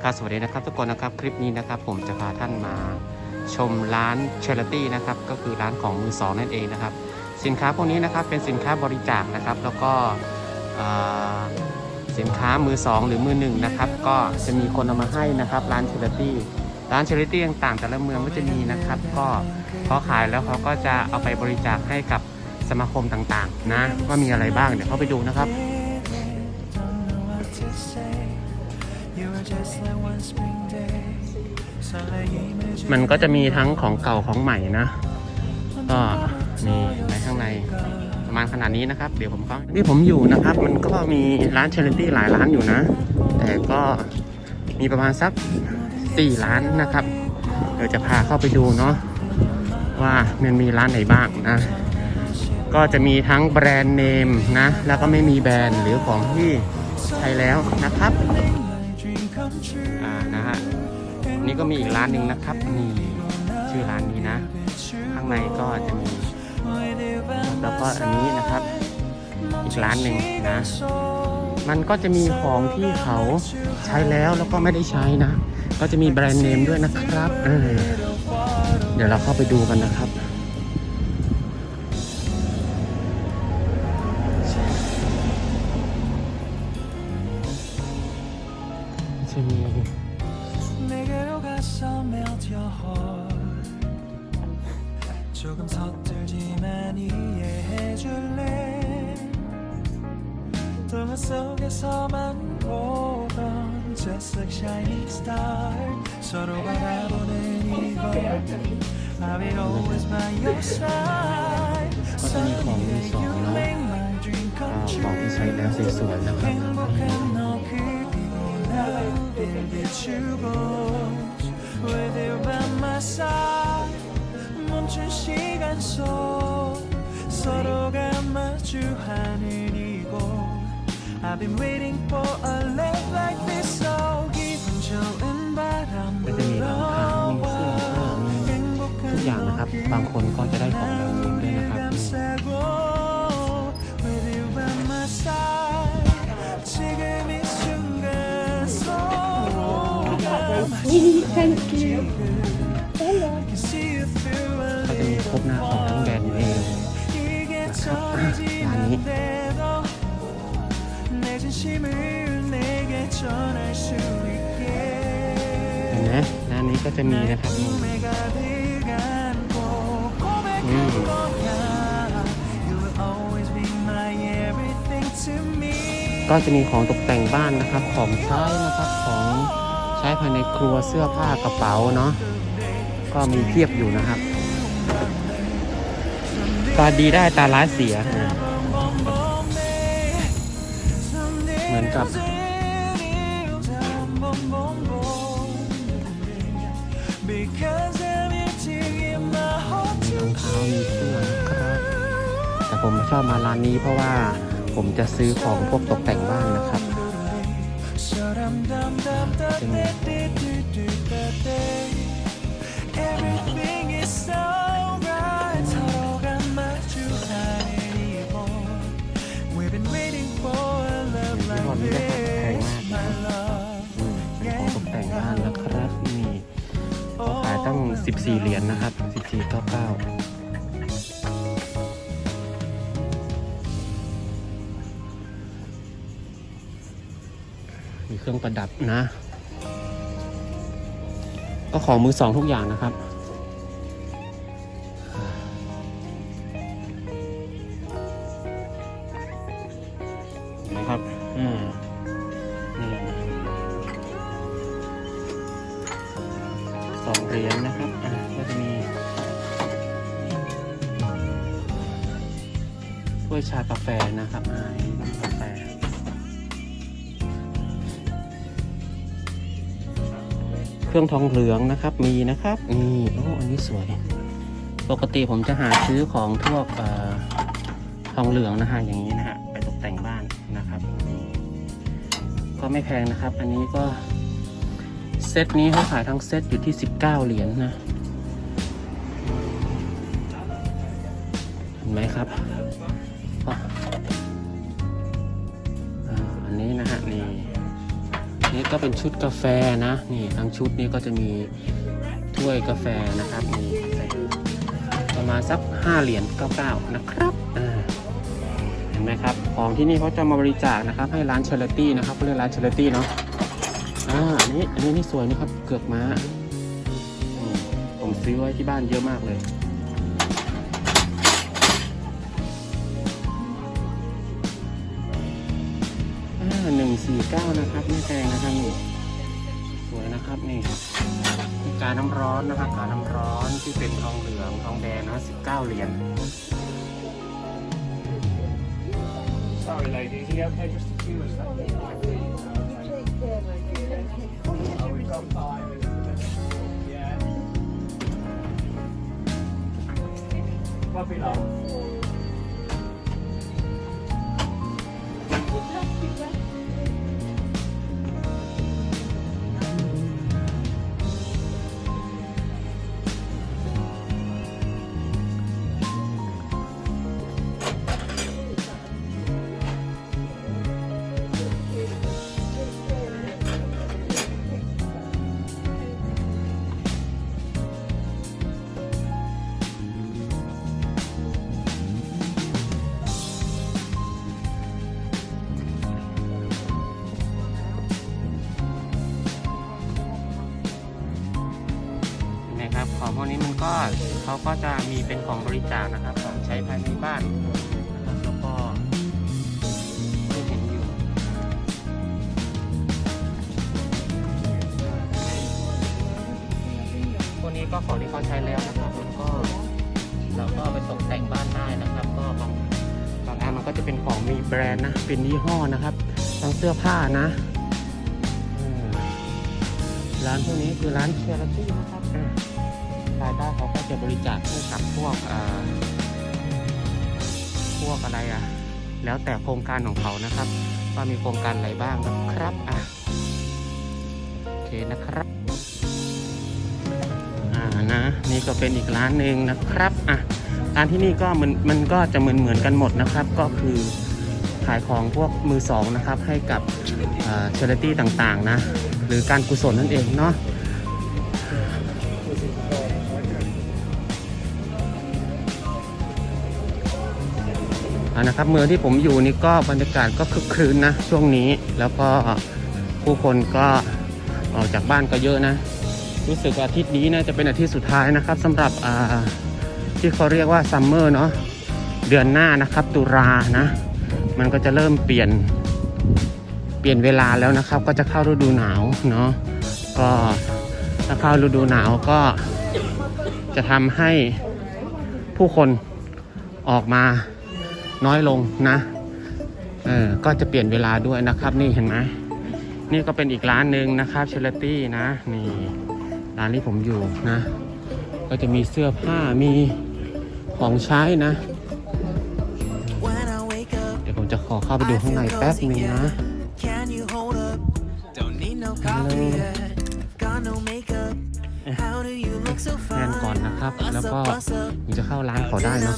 นะครับสวัสดีนะครับทุกคนนะครับคลิปนี้นะครับผมจะพาท่านมาชมร้านเชลตี้นะครับก็คือร้านของมือสองนั่นเองนะครับ สินค้าพวกนี้นะครับเป็นสินค้าบริจาคนะครับ แล้วก็สินค้ามือสองหรือมือหนึ่งนะครับ ก็จะมีคนเอามาให้นะครับร้านเชลตี้ร้านเชลตี้ต่างๆแต่ละเมืองก็จะมีนะครับ ก็เขาขายแล้วเขาก็จะเอาไปบริจาคให้กับสมาคมต่างๆ นะว่ามีอะไรบ้างเดี๋ยวเข้าไปดูนะครับ มันก็จะมีทั้งของเก่าของใหม่นะ ก็นี่ในข้างในประมาณขนาดนี้นะครับ เดี๋ยวผมก็ที่ผมอยู่นะครับ มันก็มีร้านเช r ริตี้หลายร้านอยู่นะ แต่ก็มีประมาณสัก4ร้านนะครับ เดี๋ยวจะพาเข้าไปดูเนาะว่ามันมีร้านไหนบ้างนะ ก็จะมีทั้งแบรนด์เนมนะ แล้วก็ไม่มีแบรนด์หรือของที่ใช้แล้วนะครับ อ่านะฮะนี่ก็มีอีกร้านหนึ่งนะครับนี่ชื่อร้านนี้นะ ข้างในก็จะมี แล้วก็อันนี้นะครับ อีกร้านหนึ่งนะ มันก็จะมีของที่เขาใช้แล้วแล้วก็ไม่ได้ใช้นะ ก็จะมีแบรนด์เนมด้วยนะครับเออเดี๋ยวเราเข้าไปดูกันนะครับ 조금 서툴지만 이해해줄래 동화 속에서만 보던 Just like shining star 서로 바라보는 이곳 I'll be always by your side ก็จะมีของมือสองเนาะ Make my dream อ่า come ของ true ที่ใช้แล้วสวยๆนะครับ 행복한 너 그리나 비추고 With you by my side 멈춘 시간 속 서로가 마주하는 이곳 I've been waiting for a love like this so 기분 좋은 바람 ก็จะมีรองเท้ามีเสื้อผ้ามีทุกอย่างนะครับ บางคนก็จะได้ของแบรนด์เนมด้วยนะครับนี่ 감싸고 With you by my side 지금 이 순간 서로가 Thank you. Hello. ครับร้านนี้เห็นไหมร้านนี้ก็จะมีนะครับอืมก็จะมีของตกแต่งบ้านนะครับ ของใช้นะครับของใช้ภายในครัวเสื้อผ้ากระเป๋าเนาะก็มีเพียบอยู่นะครับ ตาดีได้ตาร้ายเสีย เหมือนกับ รองเท้ามีเสื้อนะครับ แต่ผมชอบมาร้านนี้เพราะว่าผมจะซื้อของพวกตกแต่งบ้านนะครับ Everything 14เหรียญนะครับ14.99มีเครื่องประดับนะ ก็ของมือสองทุกอย่างนะครับ สองเหรียญนะครับอะก็จะมีถ้วยชากาแฟนะครับอ่าอันนี้ก็กาแฟเครื่องทองเหลืองนะครับมีนะครับนี่โอ้อันนี้สวย ปกติผมจะหาซื้อของพวกเอ่อทองเหลืองนะฮะอย่างนี้นะฮะไปตกแต่งบ้านนะครับนี่ก็ไม่แพงนะครับ อันนี้ก็ เซตนี้เขาขายทั้งเซตอยู่ที่ 19 เหรียญนะเห็นไหมครับอันนี้นะฮะนี่นี่ก็เป็นชุดกาแฟนะ นี่ทั้งชุดนี้ก็จะมีถ้วยกาแฟนะครับนี่ประมาณสัก 5 เหรียญ99 นะครับอ่าเห็นไหมครับ ของที่นี่เขาจะมาบริจาคนะครับ ให้ร้านเชลตี้นะครับเขาเรียกร้านเชลตี้เนาะ อ่าอันนี้อันนี้นี่สวยนะครับ เกือกม้าผมซื้อไว้ที่บ้านเยอะมากเลยหนึ่งสี่เก้านะครับไม่แพงนะครับนี่สวยนะครับนี่มีการน้ำร้อนนะครับการน้ำร้อนที่เป็นทองเหลืองทองแดงนะสิบเก้าเหรียญ Sorry, ladies. Are you okay just to queue us? We've got five. Yeah. Puppy love. นะครับ เขาก็จะมีเป็นของบริจาคนะครับของใช้ภายในบ้านนะครับแล้วก็ที่เห็นอยู่พวกนี้ก็ของที่เขาใช้แล้วนะครับแล้วก็เราก็เอาไปตกแต่งบ้านได้นะครับ ก็บางบางอันมันก็จะเป็นของมีแบรนด์นะเป็นยี่ห้อนะครับทั้งเสื้อผ้านะร้านพวกนี้คือร้านเชียร์ตี้นะครับ รายได้เขาก็จะบริจาคให้กับพวกอ่าพวกอะไรอะ แล้วแต่โครงการของเขานะครับ ว่ามีโครงการอะไรบ้างนะครับอะโอเคนะครับอ่านะนี่ก็เป็นอีกร้านหนึ่งนะครับอะร้านที่นี่ก็มันมันก็จะเหมือนเหมือนกันหมดนะครับ ก็คือขายของพวกมือสองนะครับให้กับเชลตี้ต่างๆนะ หรือการกุศลนั่นเองเนาะ นะครับ เมืองที่ผมอยู่นี่ก็บรรยากาศก็คึกคืนนะช่วงนี้แล้วก็ผู้คนก็ออกจากบ้านก็เยอะนะ รู้สึกอาทิตย์นี้นะจะเป็นอาทิตย์สุดท้ายนะครับสำหรับที่เขาเรียกว่าซัมเมอร์เนาะเดือนหน้านะครับ ตุลานะ มันก็จะเริ่มเปลี่ยนเปลี่ยนเวลาแล้วนะครับ ก็จะเข้าฤดูหนาวเนาะก็ถ้าเข้าฤดูหนาวก็จะทำให้ผู้คนออกมา น้อยลงนะเออก็จะเปลี่ยนเวลาด้วยนะครับนี่เห็นไหมนี่ก็เป็นอีกร้านหนึ่งนะครับเชลตี้นะนี่ร้านที่ผมอยู่นะ ก็จะมีเสื้อผ้ามีของใช้นะ เดี๋ยวผมจะขอเข้าไปดูข้างในแป๊บหนึงนะ can you hold up? Don't need no coffee yet. Got no makeup. How do you look so แน่นก่อนนะครับ แล้วก็ถึงจะเข้าร้านขาได้เนาะ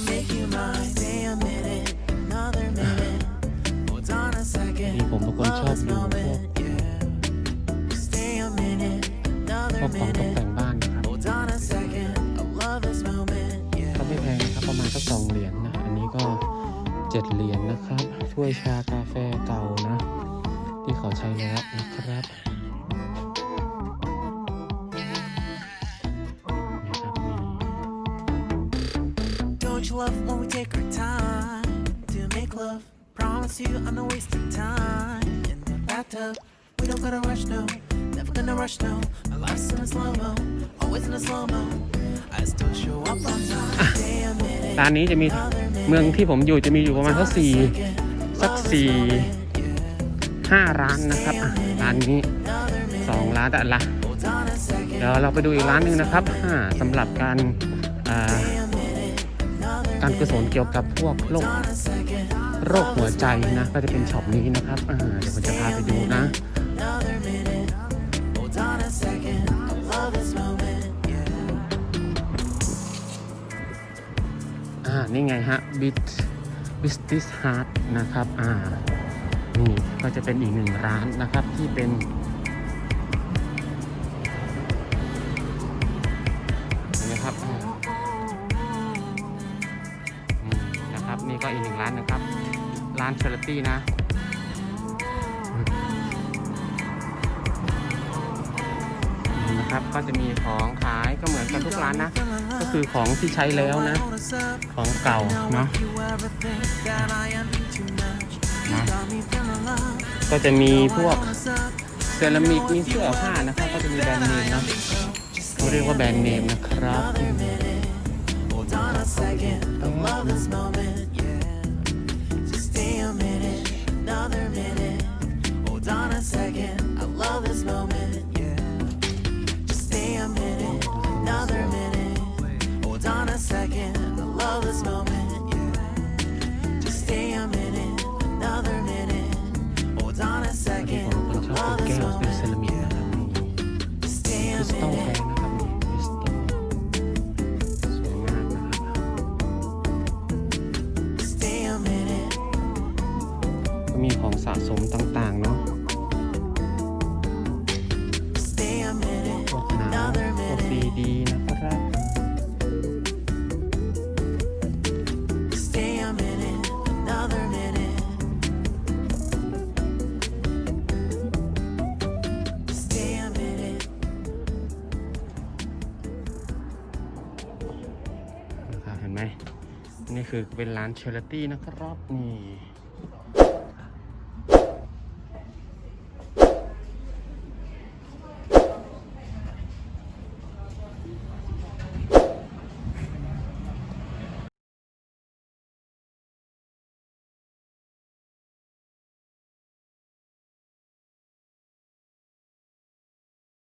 ผมเป็นคนชอบดูพวกพวกของตกแต่งบ้านนะครับก็ไม่แพงนะครับประมาณสักสองเหรียญนะ อันนี้ก็เจ็ดเหรียญนะครับถ้วยชากาแฟเก่านะ ที่เขาใช้แล้วนะครับ Promise you I'm not wasting time in the bathtub. We don't gotta rush, no. Never gonna rush, no. My life's in a slow mo, always in a slow mo. I still show up on time. Stay a minute, ร้านนี้จะมี another minute. เมืองที่ผมอยู่จะมีอยู่ประมาณสักสี่สักสี่ห้าร้านนะครับอะร้านนี้สองร้านแต่ละ Hold on a second, เดี๋ยวเราไปดูอีกร้านหนึ่งนะครับอ่าสำหรับการอ่า another การกุศลเกี่ยวกับพวกโรค on a second, โรคหัวใจนะ ก็จะเป็นช็อปนี้นะครับเดี๋ยวผมจะพาไปดูนะอ่านี่ไงฮะ bit business heart นะครับ อ่า นี่ก็จะเป็นอีกหนึ่งร้านนะครับที่เป็นี่ก็อีกหนึ่งร้านเชอร์ตี้นะนี่นะครับก็จะมีของขายก็เหมือนกันทุกร้านนะ ก็คือของที่ใช้แล้วนะ ของเก่าเนาะนะก็จะมีพวกเซรามิกมีเสื้อผ้านะครับ ก็จะมีแบรนด์เนมเนาะเขาเรียกว่าแบรนด์เนมนะครับ Hold on a second, I love this moment, another minute. Hold on a second, I love this moment, ดีนะครับ Stay a minute, another minute. Stay a minute. นะครับเห็นไหม นี่คือเป็นร้านเชอร์ตี้นะครับ นี่